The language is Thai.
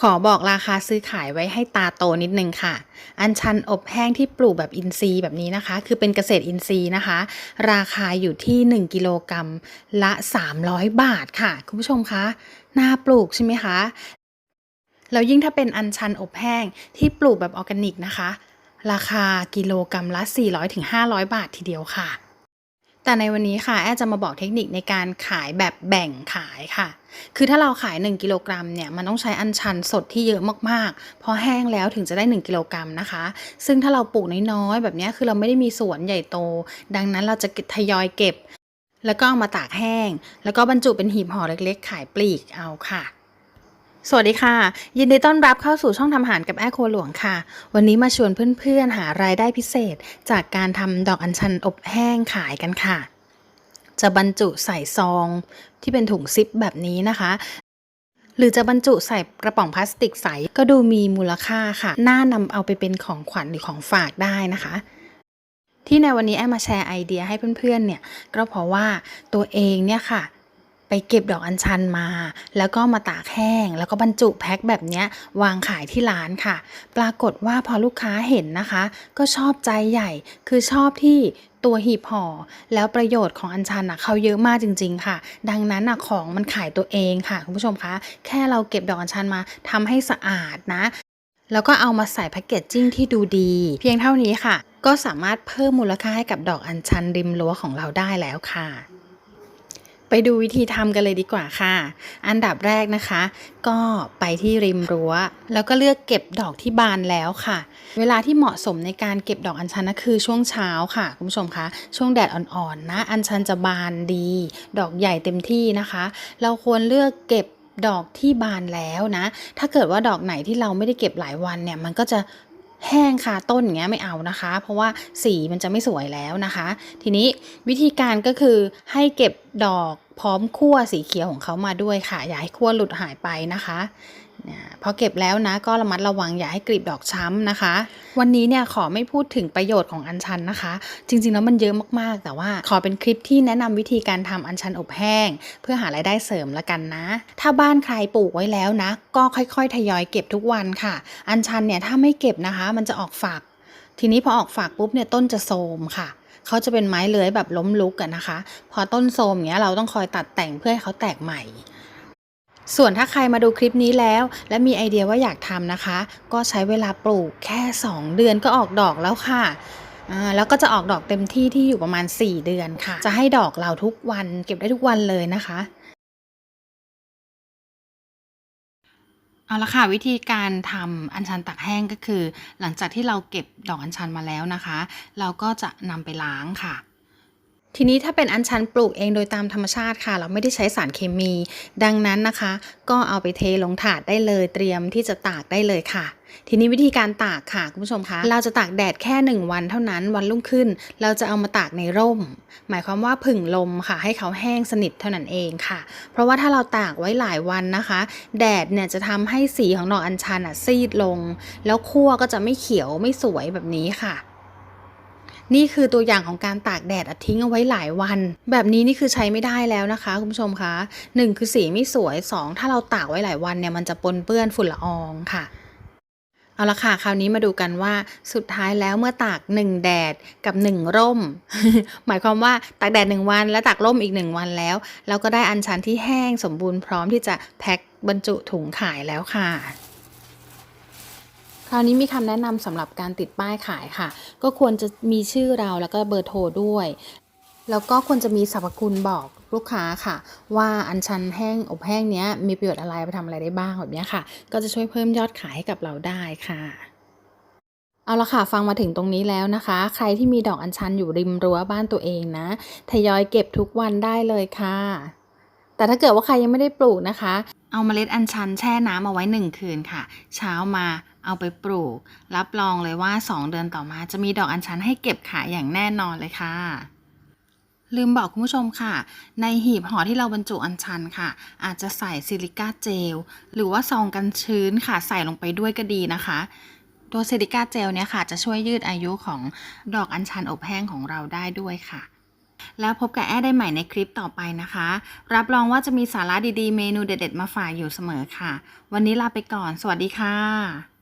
ขอบอกราคาซื้อขายไว้ให้ตาโตนิดนึงค่ะ อัญชันอบแห้งที่ปลูกแบบอินทรีย์แบบนี้นะคะ คือเป็นเกษตรอินทรีย์นะคะ ราคาอยู่ที่ 1 กิโลกรัมละ 300 บาทค่ะ คุณผู้ชมคะน่าปลูกใช่ไหมคะแล้วยิ่งถ้าเป็นอัญชันอบแห้งที่ปลูกแบบออร์แกนิกนะคะ ราคากิโลกรัมละ 400-500 บาททีเดียวค่ะ แต่ในวันนี้ค่ะแอจะมาบอกเทคนิคในการขายแบบแบ่งขายค่ะ คือถ้าเราขาย 1 กิโลกรัมเนี่ยมันต้องใช้อัญชันสดที่เยอะมากๆ พอแห้งแล้วถึงจะได้ 1 กิโลกรัมนะคะ ซึ่งถ้าเราปลูกน้อยๆแบบนี้คือเราไม่ได้มีสวนใหญ่โต ดังนั้นเราจะทยอยเก็บ แล้วก็เอามาตากแห้ง แล้วก็บรรจุเป็นหีบห่อเล็กๆ ขายปลีกเอาค่ะ สวัสดีค่ะ ยินดีต้อนรับเข้าสู่ช่องทำอาหารกับแอร์โคหลวงค่ะ วันนี้มาชวนเพื่อนๆหารายได้พิเศษ จากการทำดอกอัญชันอบแห้งขายกันค่ะ จะบรรจุใส่ซองที่เป็นถุงซิปแบบนี้นะคะ หรือจะบรรจุใส่กระป๋องพลาสติกใสก็ดูมีมูลค่าค่ะ น่านำเอาไปเป็นของขวัญหรือของฝากได้นะคะ ที่ในวันนี้แอมมาแชร์ไอเดียให้เพื่อนๆเนี่ยก็เพราะว่าตัวเองเนี่ยค่ะ ไปเก็บดอกอัญชันมา แล้วก็มาตากแห้ง แล้วก็บรรจุแพ็คแบบนี้วางขายที่ร้านค่ะ ปรากฏว่าพอลูกค้าเห็นนะคะ ก็ชอบใจใหญ่ คือชอบที่ตัวหีบห่อแล้วประโยชน์ของอัญชันนะเขาเยอะมากจริง ๆ ค่ะ ดังนั้นนะของมันขายตัวเองค่ะคุณผู้ชมคะแค่เราเก็บดอกอัญชันมาทำให้สะอาดนะ แล้วก็เอามาใส่แพ็กเกจจิ้งที่ดูดี เพียงเท่านี้ค่ะ ก็สามารถเพิ่มมูลค่าให้กับดอกอัญชันริมรั้วของเราได้แล้วค่ะ ไปดูวิธีทำกันเลยดีกว่าค่ะ อันดับแรกนะคะ ก็ไปที่ริมรั้ว แล้วก็เลือกเก็บดอกที่บานแล้วค่ะ เวลาที่เหมาะสมในการเก็บดอกอัญชันนะคือช่วงเช้าค่ะคุณผู้ชมคะ ช่วงแดดอ่อนๆนะ อัญชันจะบานดี ดอกใหญ่เต็มที่นะคะ เราควรเลือกเก็บดอกที่บานแล้วนะ ถ้าเกิดว่าดอกไหนที่เราไม่ได้เก็บหลายวันเนี่ย มันก็จะ แห้งคาต้นอย่างเงี้ยไม่เอานะคะ เพราะว่าสีมันจะไม่สวยแล้วนะคะ ทีนี้วิธีการก็คือให้เก็บดอกพร้อมขั้วสีเขียวของเขามาด้วยค่ะ อย่าให้ขั้วหลุดหายไปนะคะ พอเก็บแล้วนะก็ระมัดระวังอย่าให้กลีบดอกช้ำนะคะ วันนี้เนี่ยขอไม่พูดถึงประโยชน์ของอัญชันนะคะ จริงๆแล้วมันเยอะมากๆ แต่ว่าขอเป็นคลิปที่แนะนำวิธีการทำอัญชันอบแห้ง เพื่อหารายได้เสริมละกันนะ ถ้าบ้านใครปลูกไว้แล้วนะ ก็ค่อยๆ ทยอยเก็บทุกวันค่ะ อัญชันเนี่ยถ้าไม่เก็บนะคะ มันจะออกฝัก ทีนี้พอออกฝักปุ๊บเนี่ยต้นจะโทมค่ะเขาจะเป็นไม้เลื้อยแบบล้มลุกอะนะคะ พอต้นโทมอย่างเงี้ยเราต้องคอยตัดแต่งเพื่อให้เขาแตกใหม่ ส่วนถ้าใครมาดูคลิปนี้แล้ว และมีไอเดียว่าอยากทำนะคะ ก็ใช้เวลาปลูกแค่ 2 เดือนก็ออกดอกแล้วค่ะแล้วก็จะออกดอกเต็มที่ที่อยู่ประมาณ 4 เดือนค่ะ จะให้ดอกเราทุกวันเก็บได้ทุกวันเลยนะคะเอาละค่ะวิธีการทำอัญชันตักแห้งก็คือ หลังจากที่เราเก็บดอกอัญชันมาแล้วนะคะ เราก็จะนำไปล้างค่ะ ทีนี้ถ้าเป็นอัญชันปลูกเองโดยตามธรรมชาติค่ะ เราไม่ได้ใช้สารเคมี ดังนั้นนะคะ ก็เอาไปเทลงถาดได้เลย เตรียมที่จะตากได้เลยค่ะ ทีนี้วิธีการตากค่ะคุณผู้ชมคะเราจะตากแดดแค่หนึ่งวันเท่านั้นวันรุ่งขึ้น เราจะเอามาตากในร่ม หมายความว่าผึ่งลมค่ะ ให้เขาแห้งสนิทเท่านั้นเองค่ะ เพราะว่าถ้าเราตากไว้หลายวันนะคะ แดดเนี่ยจะทำให้สีของดอกอัญชันอะซีดลง แล้วคั่วก็จะไม่เขียวไม่สวยแบบนี้ค่ะ นี่คือตัวอย่างของการตากแดดอะทิ้งเอาไว้หลายวัน แบบนี้นี่คือใช้ไม่ได้แล้วนะคะ คุณผู้ชมคะหนึ่งคือสีไม่สวยสองถ้าเราตากไว้หลายวันเนี่ยมันจะปนเปื้อนฝุ่นละอองค่ะเอาละค่ะ คราวนี้มาดูกันว่าสุดท้ายแล้วเมื่อตากหนึ่งแดดกับหนึ่งร่ม หมายความว่าตากแดดหนึ่งวัน และตากร่มอีกหนึ่งวันแล้ว เราก็ได้อัญชันที่แห้งสมบูรณ์พร้อมที่จะแพ็คบรรจุถุงขายแล้วค่ะ คราวนี้มีคำแนะนำสำหรับการติดป้ายขายค่ะ ก็ควรจะมีชื่อเราแล้วก็เบอร์โทรด้วย แล้วก็ควรจะมีสรรพคุณบอกลูกค้าค่ะ ว่าอัญชันแห้งอบแห้งเนี้ยมีประโยชน์อะไรไปทำอะไรได้บ้างแบบนี้ค่ะ ก็จะช่วยเพิ่มยอดขายให้กับเราได้ค่ะเอาละค่ะฟังมาถึงตรงนี้แล้วนะคะ ใครที่มีดอกอัญชันอยู่ริมรั้วบ้านตัวเองนะทยอยเก็บทุกวันได้เลยค่ะ แต่ถ้าเกิดว่าใครยังไม่ได้ปลูกนะคะ เอาเมล็ดอัญชันแช่น้ำเอาไว้หนึ่งคืนค่ะ เช้ามาเอาไปปลูก รับรองเลยว่า 2 เดือนต่อมาจะมีดอกอัญชันให้เก็บขายอย่างแน่นอนเลยค่ะ ลืมบอกคุณผู้ชมค่ะ ในหีบห่อที่เราบรรจุอัญชันค่ะ อาจจะใส่ซิลิก้าเจล หรือว่าซองกันชื้นค่ะใส่ลงไปด้วยก็ดีนะคะตัวซิลิก้าเจลเนี่ยค่ะ จะช่วยยืดอายุของดอกอัญชันอบแห้งของเราได้ด้วยค่ะ แล้วพบกับแอดได้ใหม่ในคลิปต่อไปนะคะ รับรองว่าจะมีสาระดีๆ เมนูเด็ดๆ มาฝากอยู่เสมอค่ะ วันนี้ลาไปก่อน สวัสดีค่ะ